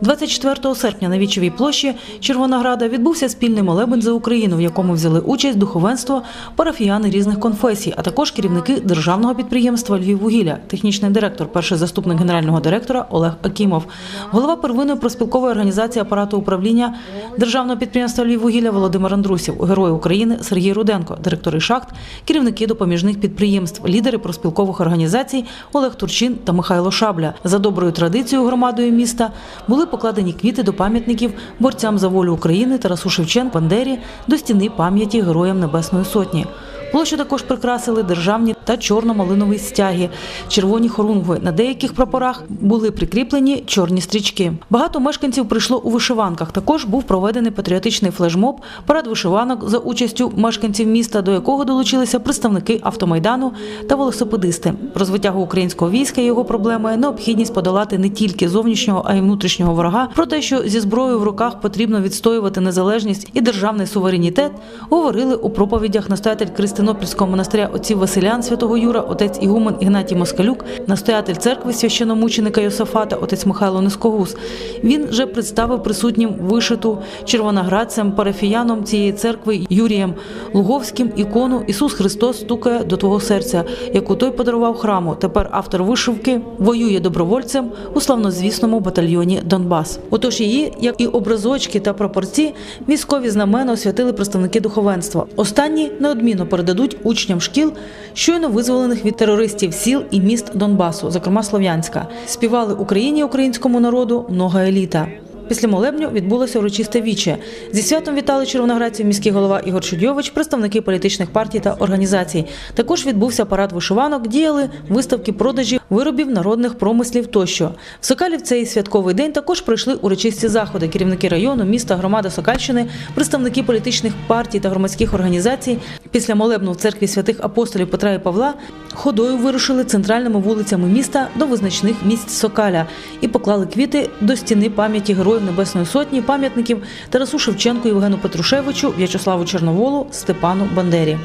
24 серпня на Вічовій площі Червонограда відбувся спільний молебень за Україну, в якому взяли участь духовенство, парафіяни різних конфесій, а також керівники державного підприємства Львіввугілля, технічний директор, перший заступник генерального директора Олег Акімов, голова первинної проспілкової організації апарату управління державного підприємства Львіввугілля Володимир Андрусів, герой України Сергій Руденко, директори шахт, керівники допоміжних підприємств, лідери проспілкових організацій Олег Турчин та Михайло Шабля. За доброю традицією громадою міста були покладені квіти до пам'ятників борцям за волю України Тарасу Шевченку Бандері до стіни пам'яті Героям Небесної Сотні. Площу також прикрасили державні та чорно-малинові стяги, червоні хорунгви. На деяких прапорах були прикріплені чорні стрічки. Багато мешканців прийшло у вишиванках. Також був проведений патріотичний флешмоб, парад вишиванок за участю мешканців міста, до якого долучилися представники автомайдану та велосипедисти. Про звитягу українського війська і його проблеми необхідність подолати не тільки зовнішнього, а й внутрішнього ворога. Про те, що зі зброєю в руках потрібно відстоювати незалежність і державний суверенітет, говорили у проповідях настоятель Кристинопільського монастиря отців Василян святого Юра, отець Ігумен Ігнатій Москалюк, настоятель церкви священомученика Йосафата, отець Михайло Нескогус. Він же представив присутнім вишиту червоноградцям, парафіяном цієї церкви Юрієм Луговським ікону Ісус Христос стукає до твого серця, яку той подарував храму. Тепер автор вишивки воює добровольцем у славнозвісному батальйоні Донбас. Отож її, як і образочки та прапорці, військові знамена освятили представники духовенства. Останні неодмінно передадуть учням шкіл, щойно визволених від терористів сіл і міст Донбасу, зокрема Слов'янська. Співали Україні українському народу много еліта. Після молебню відбулося урочисте віче. Зі святом вітали червоноградців міський голова Ігор Чудьович, представники політичних партій та організацій. Також відбувся парад вишиванок, діяли виставки продажі виробів народних промислів тощо. В Сокалі в цей святковий день також пройшли урочисті заходи. Керівники району, міста, громади Сокальщини, представники політичних партій та громадських організацій. Після молебну в церкві святих апостолів Петра і Павла ходою вирушили центральними вулицями міста до визначних місць Сокаля і поклали квіти до стіни пам'яті героїв Небесної Сотні, пам'ятників Тарасу Шевченку, Євгену Петрушевичу, В'ячеславу Чорноволу, Степану Бандері.